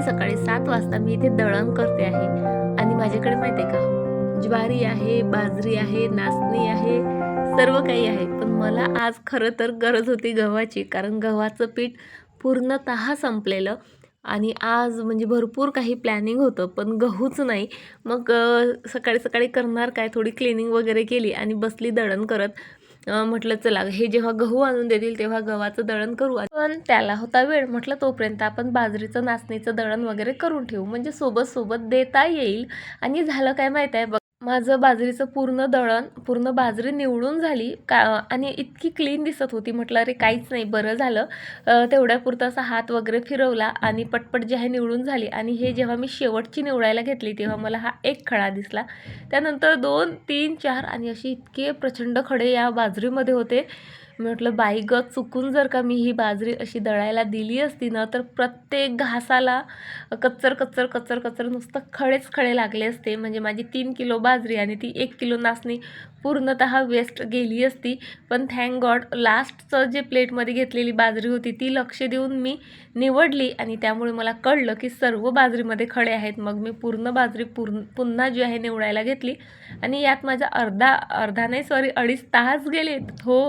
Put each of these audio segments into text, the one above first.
सकाळी सकाळी सात वाजता मी इथे दळण करते आहे. आणि माझ्याकडे माहिती आहे का? ज्वारी आहे बाजरी आहे नाचणी आहे सर्व काही आहे. पण मला आज खरं तर गरज होती गव्हाची कारण गव्हाचं पीठ पूर्णतः संपलेलं. आणि आज म्हणजे भरपूर काही प्लॅनिंग होतं पण गहूच नाही. मग सकाळी सकाळी करणार काय? थोडी क्लिनिंग वगैरे केली आणि बसली दळण करत. म्हटलं चला हे जेव्हा गहू आणून देतील तेव्हा गव्हाचं दळण करू पण त्याला होता वेळ. म्हटलं तोपर्यंत आपण बाजरीचं नाचणीचं दळण वगैरे करून ठेवू. म्हणजे सोबत सोबत देता येईल. आणि झालं काय माहीत आहे माझं बाजरीचं पूर्ण दळण पूर्ण बाजरी निवडून झाली. का आणि इतकी क्लीन दिसत होती. म्हटलं अरे काहीच नाही. बरं झालं. तेवढ्यापुरता असा हात वगैरे फिरवला आणि पटपट जे आहे निवडून झाली. आणि हे जेव्हा मी शेवटची निवडायला घेतली तेव्हा मला हा एक खडा दिसला. त्यानंतर दोन तीन चार आणि असे इतके प्रचंड खडे या बाजरीमध्ये होते. म्हटलं बाई ग चुकून जर का मी ही बाजरी अशी दळायला दिली असती ना तर प्रत्येक घासाला कच्चर कच्चर कच्चर कच्चर नुसतं खडेच खडे लागले असते. म्हणजे माझी तीन किलो बाजरी आणि ती एक किलो नाचणी पूर्णतः वेस्ट गेली असती. पण थँक गॉड लास्टचं जे प्लेटमध्ये घेतलेली बाजरी होती ती लक्ष देऊन मी निवडली. आणि त्यामुळे मला कळलं की सर्व बाजरीमध्ये खडे आहेत. मग मी पूर्ण बाजरी पूर्ण पुन्हा जी आहे निवडायला घेतली. आणि यात माझा अर्धा अर्धा नाही सॉरी अडीच तास गेलेत हो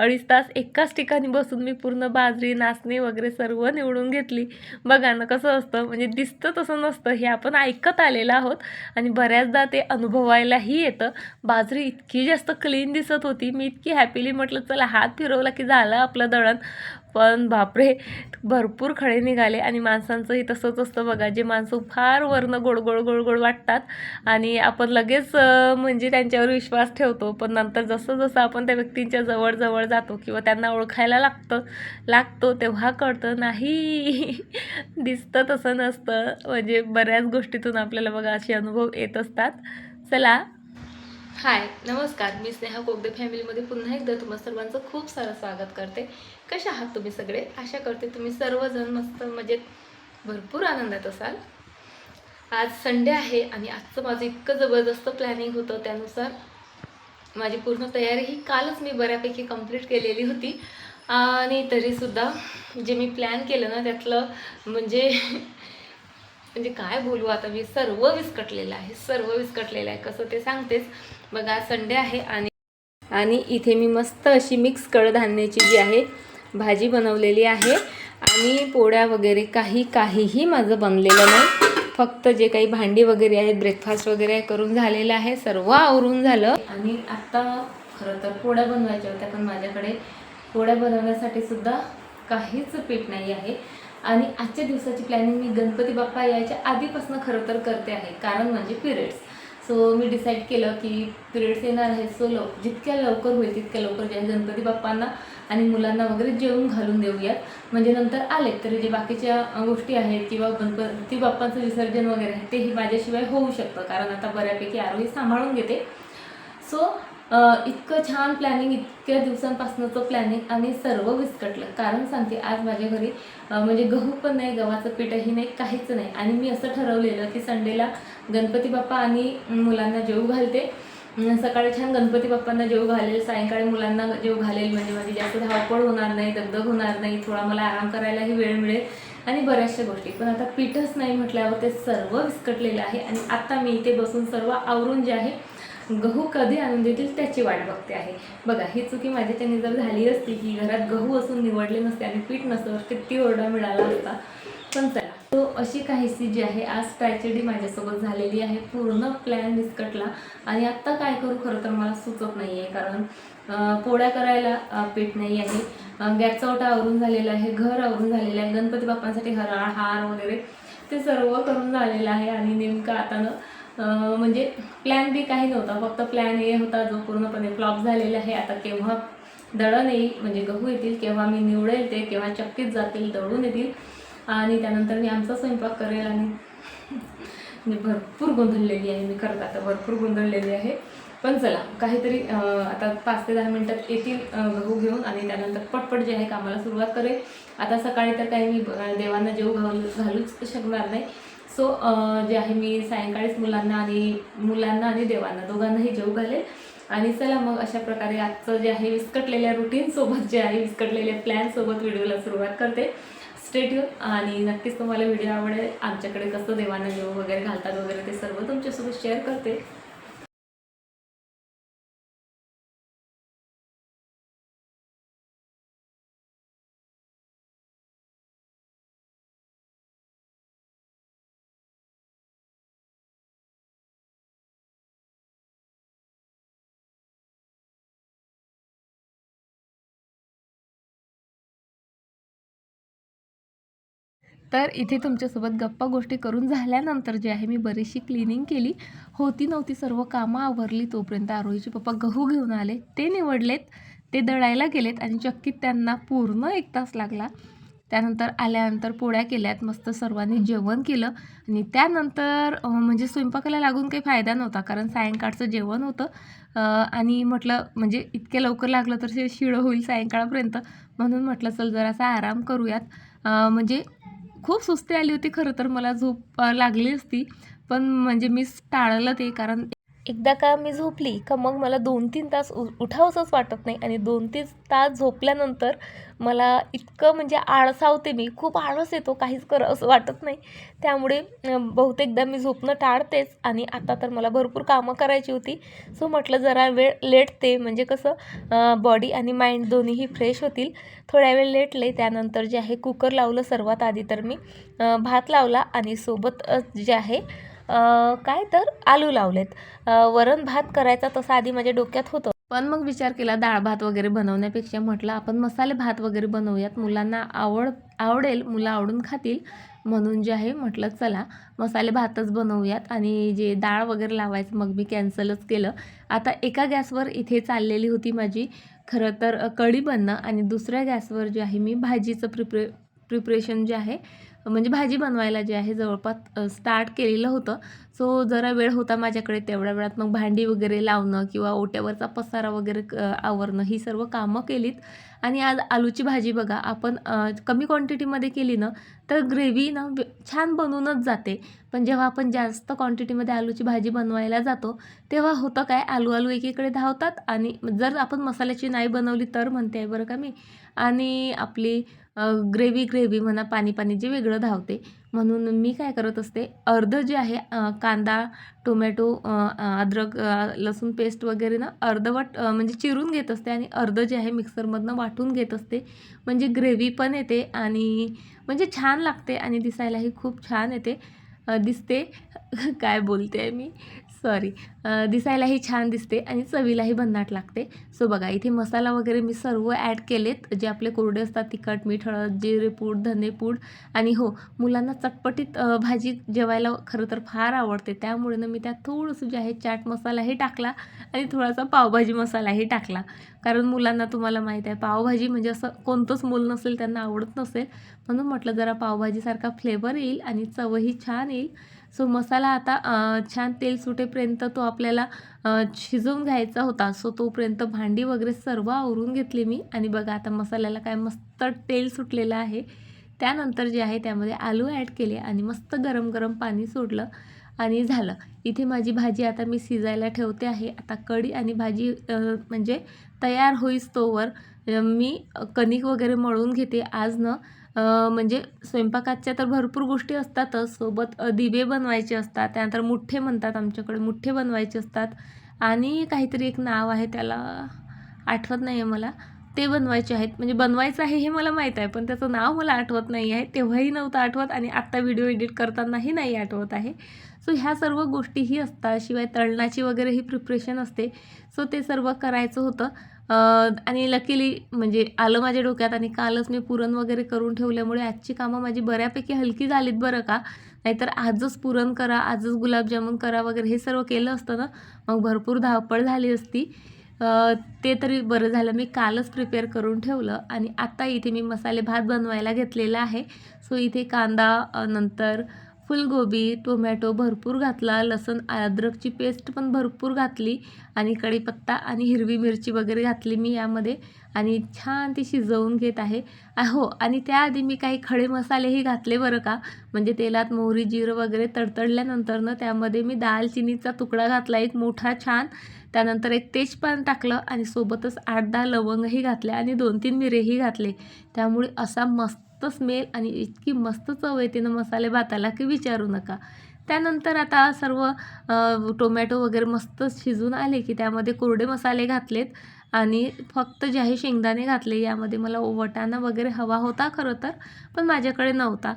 अडीच तास एकाच ठिकाणी बसून मी पूर्ण बाजरी नाचणी वगैरे सर्व निवडून घेतली. बघा ना कसं असतं म्हणजे दिसतं तसं नसतं हे आपण ऐकत आलेलं आहोत. आणि बऱ्याचदा ते अनुभवायलाही येतं. बाजरी इतकी जास्त क्लीन दिसत होती. मी इतकी हॅपीली म्हटलं चला हात फिरवला की झालं आपलं दळण. पण बापरे भरपूर खडे निघाले आणि माणसांचंही तसंच असतं बघा. जे माणसं फार वरनं गोड गोड गोड गोड वाटतात आणि आपण लगेच म्हणजे त्यांच्यावर विश्वास ठेवतो. पण नंतर जसं जसं आपण त्या व्यक्तींच्या जवळजवळ जातो किंवा त्यांना ओळखायला लागतं लागतो तेव्हा कळतं नाही दिसतं तसं नसतं. म्हणजे बऱ्याच गोष्टीतून आपल्याला बघा असे अनुभव येत असतात. चला हाय नमस्कार. मी स्नेहा कोगदे फॅमिलीमध्ये पुन्हा एकदा तुम्हा सर्वांचं खूप सारं स्वागत करते. कशा आहात तुम्ही सगळे? आशा करते तुम्ही सर्वजण मस्त मजेत भरपूर आनंदात असाल. आज संडे आहे आणि आजचं माझं इतकं जबरदस्त प्लॅनिंग होतं त्यानुसार. माझी पूर्ण तयारी ही कालच मी बऱ्यापैकी कंप्लीट केलेली होती. आणि तरीसुद्धा जे मी प्लॅन केलं ना त्यातलं म्हणजे म्हणजे काय बोलू आता मी? सर्व विस्कटलेलं आहे सर्व विस्कटलेलं आहे. कसं ते सांगतेच. बघा आज संडे आहे आणि आणि इथे मी मस्त अशी मिक्स कडधान्याची जी आहे भाजी बनवलेली आहे. आणि पोळ्या वगैरे काही काहीही माझं बनलेलं नाही. फक्त जे काही भांडी वगैरे आहेत ब्रेकफास्ट वगैरे करून झालेलं आहे सर्व आवरून झालं. आणि आत्ता खरं तर पोळ्या बनवायच्या होत्या पण माझ्याकडे पोळ्या बनवण्यासाठी सुद्धा काहीच पीठ नाही आहे. आणि आजच्या दिवसाची प्लॅनिंग मी गणपती बाप्पा यायच्या आधीपासून खरं तर करते आहे कारण म्हणजे पिरियड्स सो मी डिसाईड केलं की पिरियड्स येणार आहेत सो लव जितक्या लवकर होईल तितक्या लवकर ज्या गणपती बाप्पांना आणि मुलांना वगैरे जेवून घालून देऊयात. म्हणजे नंतर आले तरी जे बाकीच्या गोष्टी आहेत किंवा गणपती बाप्पांचं विसर्जन वगैरे आहे तेही माझ्याशिवाय होऊ शकतं. कारण आता बऱ्यापैकी आरोही सांभाळून घेते. सो इतकं छान प्लॅनिंग इतक्या दिवसांपासूनचं प्लॅनिंग आणि सर्व विस्कटलं. कारण सांगते आज माझ्या घरी म्हणजे गहू पण नाही गव्हाचं पीठही नाही काहीच नाही. आणि मी असं ठरवलेलं की संडेला गणपती बाप्पा आणि मुलांना जेऊ घालते. सकाळी छान गणपती बाप्पांना जेव घालेल सायंकाळी मुलांना जेव घालेल म्हणजे माझी जास्त धावपळ होणार नाही दगदग होणार नाही थोडा मला आराम करायलाही वेळ मिळेल आणि बऱ्याचशा गोष्टी. पण आता पीठच नाही म्हटल्यावर ते सर्व विस्कटलेलं आहे आणि आत्ता मी इथे बसून सर्व आवरून जे आहे गहू कधी आणून देतील त्याची वाट बघते आहे. बघा ही चुकी माझ्याच्याने जर झाली असती की घरात गहू असून निवडले नसते आणि पीठ नसतं तर किती ओरडा मिळाला असता. पण चला तो अशी काहीशी जी आहे आज ट्रॅजेडी माझ्यासोबत झालेली आहे. पूर्ण प्लॅन बिस्कटला. आणि आत्ता काय करू खरं तर मला सुचत नाही आहे कारण पोळ्या करायला पीठ नाही आहे. गॅसचा ओटा आवरून झालेला आहे घर आवरून झालेलं आहे गणपती बाप्पांसाठी हराळ हार वगैरे ते सर्व करून झालेलं आहे. आणि नेमकं आता ना म्हणजे प्लॅन बी काही नव्हता. फक्त प्लॅन ए होता जो पूर्णपणे फ्लॉप झालेला आहे. आता केव्हा दळण येईल म्हणजे गहू येतील केव्हा मी निवडेल ते केव्हा चक्कीत जातील दळून येतील आणि त्यानंतर मी आमचा स्वयंपाक करेल आणि म्हणजे भरपूर गोंधळलेली आहे. मी करत आता भरपूर गोंधळलेली आहे. पण चला काहीतरी आता पाच ते दहा मिनटात येतील गहू घेऊन आणि त्यानंतर पटपट जे आहे कामाला सुरुवात करेल. आता सकाळी तर काही मी देवांना जेव घालू घालूच शकणार नाही. सो जे आहे मी सायंकाळीच मुलांना आणि मुलांना आणि देवांना दोघांनाही जेव घालेल. आणि चला मग अशा प्रकारे आजचं जे आहे विस्कटलेल्या रुटीनसोबत जे आहे विस्कटलेल्या प्लॅनसोबत व्हिडिओला सुरुवात करते. स्टे आणि नक्कीच तुम्हाला व्हिडिओ आवडेल. आमच्याकडे कसं देवानं जेव वगैरे घालतात वगैरे ते सर्व तुमच्यासोबत शेअर करते. तर इथे तुमच्यासोबत गप्पा गोष्टी करून झाल्यानंतर जे आहे मी बरीचशी क्लिनिंग केली. होती नव्हती सर्व कामं आवरली तोपर्यंत. आरोहीचे पप्पा गहू घेऊन आले. ते निवडलेत. ते दळायला गेलेत आणि चक्कीत त्यांना पूर्ण एक तास लागला. त्यानंतर आल्यानंतर पोळ्या केल्यात. मस्त सर्वांनी जेवण केलं. आणि त्यानंतर म्हणजे स्वयंपाकाला लागून काही फायदा नव्हता कारण सायंकाळचं जेवण होतं. आणि म्हटलं म्हणजे इतक्या लवकर लागलं तर शिळं होईल सायंकाळपर्यंत. म्हणून म्हटलं चल जरासा आराम करूयात. म्हणजे खूप सुस्ती आली होती खरं तर मला झोप लागली असती. पण म्हणजे मी टाळलं ते कारण एकदा का मी झोपली का मग मला दोन तीन तास उ उठावंसंच वाटत नाही आणि दोन तीन तास झोपल्यानंतर मला इतकं म्हणजे आळसावते मी खूप आळस येतो काहीच करा असं वाटत नाही. त्यामुळे बहुतेकदा मी झोपणं टाळतेच आणि आता तर मला भरपूर कामं करायची होती. सो म्हटलं जरा वेळ लेटते म्हणजे कसं बॉडी आणि माइंड दोन्हीही फ्रेश होतील. थोड्या वेळ लेटले त्यानंतर जे आहे कुकर लावलं सर्वात आधी तर मी भात लावला आणि सोबत जे आहे काय तर? आलू लावलेत. वरण भात करायचा तसं आधी माझ्या डोक्यात होतं. पण मग विचार केला डाळ भात वगैरे बनवण्यापेक्षा म्हटलं आपण मसाले भात वगैरे बनवूयात. मुलांना आवड आवडेल मुलं आवडून खातील. म्हणून जे आहे म्हटलं चला मसाले भातच बनवूयात. आणि जे डाळ वगैरे लावायचं मग मी कॅन्सलच केलं. आता एका गॅसवर इथे चाललेली होती माझी. खरं तर कढी बनणं आणि दुसऱ्या गॅसवर जे आहे मी भाजीचं प्रिप्रे प्रिपरेशन जे आहे म्हणजे भाजी बनवायला जे आहे जवळपास स्टार्ट केलेलं होतं. सो जरा वेळ होता माझ्याकडे तेवढ्या वेळात. मग भांडी वगैरे लावणं किंवा ओट्यावरचा पसारा वगैरे क- आवरणं ही सर्व कामं केलीत. आणि आज आलूची भाजी बघा आपण कमी क्वांटिटीमध्ये केली ना तर ग्रेव्ही ना छान बनूनच जाते. पण जेव्हा आपण जास्त क्वांटिटीमध्ये आलूची भाजी बनवायला जातो तेव्हा होतं काय आलू आलू एकीकडे धावतात. आणि जर आपण मसाल्याची नाही बनवली तर म्हणते आहे बरं का मी? आणि आपली ग्रेव्ही ग्रेव्ही म्हणा पाणी पाणी जे वेगळं धावते. म्हणून मी काय करत असते अर्धं जे आहे कांदा टोमॅटो अद्रक लसूण पेस्ट वगैरे ना अर्धवट म्हणजे चिरून घेत असते आणि अर्धं जे आहे मिक्सरमधनं वाटून घेत असते. म्हणजे ग्रेव्ही पण येते आणि म्हणजे छान लागते आणि दिसायलाही खूप छान येते. दिसते. काय बोलते आहे मी? सॉरी दिसायलाही छान दिसते आणि चवीलाही भन्नाट लागते. सो बघा इथे मसाला वगैरे मी सर्व ॲड केलेत. जे आपले कोरडे असतात तिखट मीठ हळद जिरेपूड धनेपूड आणि हो मुलांना चटपटीत भाजी जेवायला खरं तर फार आवडते. त्यामुळे ना मी त्यात थोडंसं जे आहे चाट मसालाही टाकला आणि थोडासा पावभाजी मसालाही टाकला. कारण मुलांना तुम्हाला माहीत आहे पावभाजी म्हणजे असं कोणतंच मूल नसेल त्यांना आवडत नसेल. म्हणून म्हटलं जरा पावभाजीसारखा फ्लेवर येईल आणि चवही छान येईल. सो मसाला आता छान तेल सुटेपर्यंत तो आपल्याला शिजवून घ्यायचा होता. सो तोपर्यंत भांडी वगैरे सर्व आवरून घेतली मी. आणि बघा आता मसाल्याला काय मस्त तेल सुटलेलं आहे. त्यानंतर जे आहे त्यामध्ये आलू ॲड केले आणि मस्त गरम गरम पाणी सोडलं आणि झालं. इथे माझी भाजी आता मी शिजायला ठेवते आहे. आता कढी आणि भाजी म्हणजे तयार होईस तोवर मी कणिक वगैरे मळून घेते. आज न म्हणजे स्वयंपाकाच्या तर भरपूर गोष्टी असतातच. सोबत दिवे बनवायचे असतात. त्यानंतर मुठ्ठे म्हणतात आमच्याकडे. मुठ्ठे बनवायचे असतात. आणि काहीतरी एक नाव आहे त्याला. आठवत नाही आहे मला. ते बनवायचे आहेत. म्हणजे बनवायचं आहे हे मला माहीत आहे. पण त्याचं नाव मला आठवत नाही आहे. तेव्हाही नव्हतं आठवत आणि आत्ता व्हिडिओ एडिट करतानाही नाही आठवत आहे. सो ह्या सर्व गोष्टीही असतात. शिवाय तळणाची वगैरे ही प्रिपरेशन असते. सो ते सर्व करायचं होतं. आणि लकीली म्हणजे आलं माझ्या डोक्यात आणि कालच मी पुरण वगैरे करून ठेवल्यामुळे आजची कामं माझी बऱ्यापैकी हलकी झालीत बरं का. नाहीतर आजच पुरण करा आजच गुलाबजामुन करा वगैरे हे सर्व केलं असतं ना मग भरपूर धावपळ झाली असती. ते तरी बरं झालं. मी कालच प्रिपेअर करून ठेवलं आणि आत्ता इथे मी मसाले भात बनवायला घेतलेला आहे. सो इथे कांदा नंतर फुलगोबी टोमॅटो भरपूर घातला लसण अद्रकची पेस्ट पण भरपूर घातली आणि कढीपत्ता आणि हिरवी मिरची वगैरे घातली मी यामध्ये आणि छान ती शिजवून घेत आहे. हो आणि त्याआधी मी काही खडे मसालेही घातले बरं का? म्हणजे तेलात मोहरी जिरं वगैरे तडतडल्यानंतर ना त्यामध्ये मी दालचिनीचा तुकडा घातला एक मोठा छान. त्यानंतर एक तेजपान टाकलं आणि सोबतच आठ दहा लवंगही घातले आणि दोन तीन मिरेही घातले. त्यामुळे असा मस्त स्मेल आणि इतकी मस्त चव येते ना मसाले भाताला की विचारू नका. त्यानंतर आता सर्व टोमॅटो वगैरे मस्त शिजून आले की त्यामध्ये कोरडे मसाले घातलेत आणि फक्त जे आहे शेंगदाणे घातले यामध्ये मला वटाणा वगैरे हवा होता खरं तर पण माझ्याकडे नव्हता.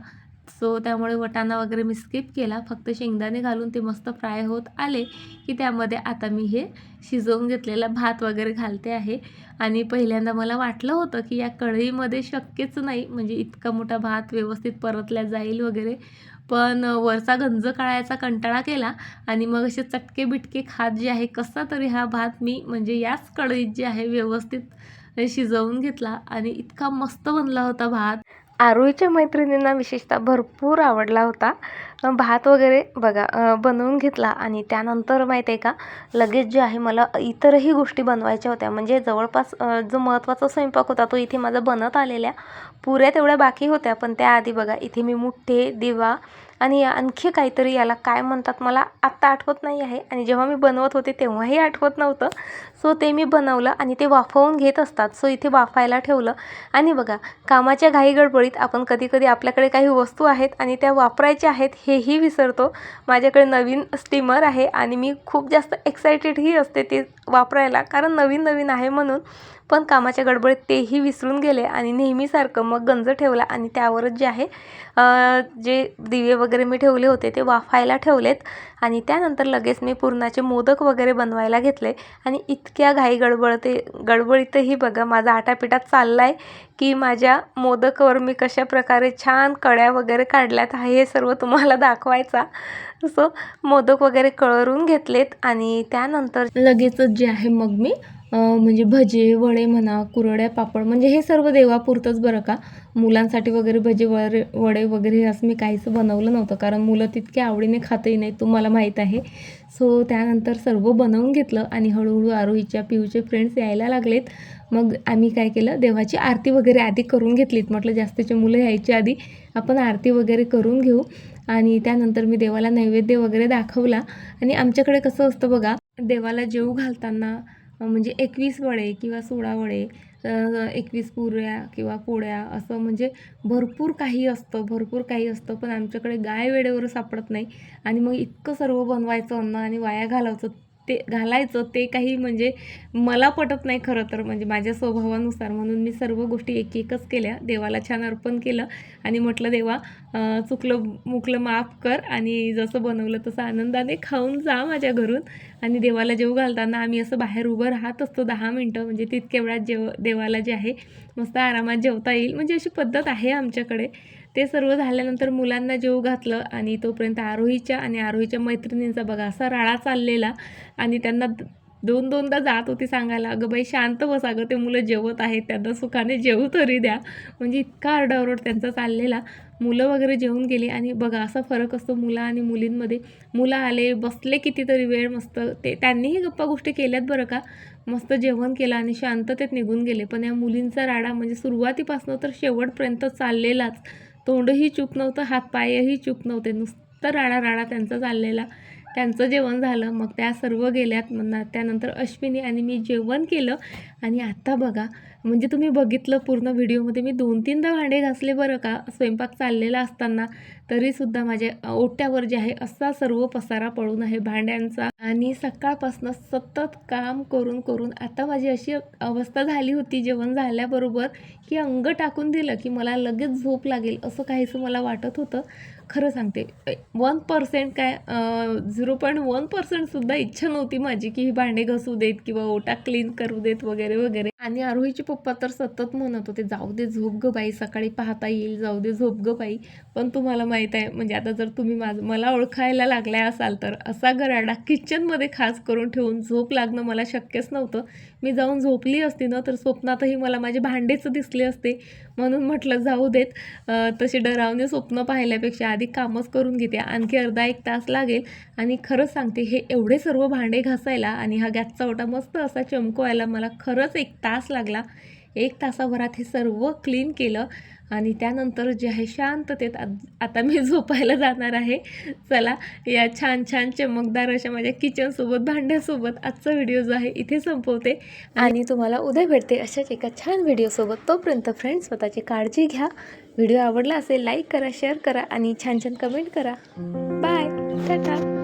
सो त्यामुळे वटाणा वगैरे मी स्किप केला. फक्त शेंगदाणे घालून ते मस्त फ्राय होत आले की त्यामध्ये आता मी हे शिजवून घेतलेला भात वगैरे घालते आहे. आणि पहिल्यांदा मला वाटलं होतं की या कढईमध्ये शक्यच नाही म्हणजे इतका मोठा भात व्यवस्थित परतल्या जाईल वगैरे. पण वरचा गंज काढायचा कंटाळा केला आणि मग असे चटके बिटके खात जे आहे कसा तरी हा भात मी म्हणजे याच कढईत जे आहे व्यवस्थित शिजवून घेतला आणि इतका मस्त बनला होता भात. आरोहीच्या मैत्रिणींना विशेषतः भरपूर आवडला होता. भात वगैरे बघा बनवून घेतला आणि त्यानंतर माहीत आहे का लगेच जे आहे मला इतरही गोष्टी बनवायच्या होत्या. म्हणजे जवळपास जो महत्त्वाचा स्वयंपाक होता तो इथे माझा बनत आलेल्या पुऱ्या तेवढ्या बाकी होत्या. पण त्याआधी बघा इथे मी मुठ्ठे दिवा आणि आणखी काहीतरी याला काय म्हणतात मला आत्ता आठवत नाही आहे. आणि जेव्हा मी बनवत होते तेव्हाही आठवत नव्हतं. सो ते मी बनवलं आणि ते वाफवून घेत असतात. सो इथे वाफायला ठेवलं. आणि बघा कामाच्या घाई गडबडीत आपण कधी कधी आपल्याकडे काही वस्तू आहेत आणि त्या वापरायच्या आहेत हेही विसरतो. माझ्याकडे नवीन स्टीमर आहे आणि मी खूप जास्त एक्सायटेडही असते ते वापरायला कारण नवीन नवीन आहे म्हणून. पण कामाच्या गडबडीत तेही विसरून गेले आणि नेहमीसारखं मग गंज ठेवला आणि त्यावरच जे आहे जे दिवे वगैरे मी ठेवले होते ते वाफायला ठेवलेत. आणि त्यानंतर लगेच मी पुरणाचे मोदक वगैरे बनवायला घेतले आणि इतक्या घाई गडबडते गडबडीतही बघा माझा आटापिटा चालला आहे की माझ्या मोदकवर मी कशा प्रकारे छान कड्या वगैरे काढल्यात आहे हे सर्व तुम्हाला दाखवायचा. सो मोदक वगैरे कळरून घेतलेत आणि त्यानंतर लगेचच जे आहे मग मी म्हणजे भजे वडे म्हणा कुरड्या पापड म्हणजे हे सर्व देवापुरतंच बरं का? मुलांसाठी वगैरे भजे वरे वडे वगैरे हे असं मी काहीच बनवलं नव्हतं कारण मुलं तितक्या आवडीने खातही नाहीत तुम्हाला माहीत आहे. सो त्यानंतर सर्व बनवून घेतलं आणि हळूहळू आरोहीच्या पिऊचे फ्रेंड्स यायला लागलेत. मग आम्ही काय केलं देवाची आरती वगैरे आधी करून घेतलीत. म्हटलं जास्तीचे मुलं यायच्या आधी आपण आरती वगैरे करून घेऊ. आणि त्यानंतर मी देवाला नैवेद्य वगैरे दाखवला. आणि आमच्याकडे कसं असतं बघा देवाला जेऊ घालताना म्हणजे एकवीस वडे किंवा सोळा वडे एकवीस पुऱ्या किंवा पोळ्या असं म्हणजे भरपूर काही असतं भरपूर काही असतं पण आमच्याकडे गाय वेळेवर सापडत नाही. आणि मग इतकं सर्व बनवायचं अन्न आणि वाया घालायचं ते घालायचं ते काही म्हणजे मला पटत नाही खरं तर. म्हणजे माझ्या स्वभावानुसार म्हणून मी सर्व गोष्टी एक एकच केल्या. देवाला छान अर्पण केलं आणि म्हटलं देवा चुकलं मुकलं माफ कर आणि जसं बनवलं तसं आनंदाने खाऊन जा माझ्या घरून. आणि देवाला जेव घालताना आम्ही असं बाहेर उभं राहत असतो दहा मिनटं. म्हणजे तितक्या वेळात जेव देवाला जे आहे मस्त आरामात जेवता येईल. म्हणजे अशी पद्धत आहे आमच्याकडे. ते सर्व झाल्यानंतर मुलांना जेव घातलं आणि तोपर्यंत आरोहीच्या आणि आरोहीच्या मैत्रिणींचा बघा असा राळा चाललेला आणि त्यांना दोन दोनदा जात होती सांगायला अगं बाई शांत बसा गं ते मुलं जेवत आहेत त्यांना सुखाने जेवू तरी द्या. म्हणजे इतका आरडाओरड त्यांचा चाललेला. मुलं वगैरे जेवून गेली आणि बघा असा फरक असतो मुलं आणि मुलींमध्ये. मुलं आले बसले कितीतरी वेळ मस्त. ते त्यांनीही गप्पा गोष्टी केल्यात बरं का. मस्त जेवण केलं आणि शांततेत निघून गेले. पण या मुलींचा राडा म्हणजे सुरुवातीपासून तर शेवटपर्यंत चाललेलाच. तोंडही चूक नव्हतं हातपायही चूक नव्हते. नुसतं राडा राडा त्यांचा चाललेला. त्यांचं जेवण झालं मग त्या सर्व गेल्यात. म्हणा त्यानंतर अश्विनी आणि मी जेवण केलं. आणि आत्ता बघा म्हणजे तुम्ही बघितलं पूर्ण व्हिडिओमध्ये मी दोन तीनदा भांडे घासले बरं का? स्वयंपाक चाललेला असताना तरीसुद्धा माझ्या ओट्यावर जे आहे असा सर्व पसारा पडून आहे भांड्यांचा. आणि सकाळपासून सतत काम करून करून आता माझी अशी अवस्था झाली होती जेवण झाल्याबरोबर की अंग टाकून दिलं की मला लगेच झोप लागेल असं काहीसं मला वाटत होतं. खरं सांगते. वन पर्सेंट काय झिरो पॉईंट वन पर्सेंटसुद्धा इच्छा नव्हती माझी की ही भांडे घसू देत किंवा ओटा क्लीन करू देत वगैरे वगैरे. आणि आरोहीचे पप्पा तर सतत म्हणत होते जाऊ दे झोप ग बाई सकाळी पाहता येईल जाऊ दे झोप ग बाई. पण तुम्हाला माहीत आहे म्हणजे आता जर तुम्ही माझं मला ओळखायला लागल्या असाल तर असा गराडा किचनमध्ये खास करून ठेवून झोप लागणं मला शक्यच नव्हतं. मी जाऊन झोपली असती ना तर स्वप्नातही मला माझे भांडेच दिसले असते. म्हणून म्हटलं जाऊ देत. तसे डरावणे स्वप्न पाहिल्यापेक्षा आधी कामच करून घेते. आणखी अर्धा एक तास लागेल आणि खरंच सांगते हे एवढे सर्व भांडे घासायला आणि हा गॅसचा ओटा मस्त असा चमकवायला मला खरंच एक तास लागला. एक तासाभरात हे सर्व क्लीन केलं आणि त्यानंतर जे आहे शांततेत आता मी झोपायला जाणार आहे. चला या छान छान चमकदार अशा माझ्या किचनसोबत भांड्यासोबत आजचा व्हिडिओ जो आहे इथे संपवते. आणि तुम्हाला उद्या भेटते अशाच एका छान व्हिडिओसोबत तोपर्यंत फ्रेंड्स स्वतःची काळजी घ्या. व्हिडिओ आवडला असेल लाईक करा शेअर करा आणि छान छान कमेंट करा. बाय टाटा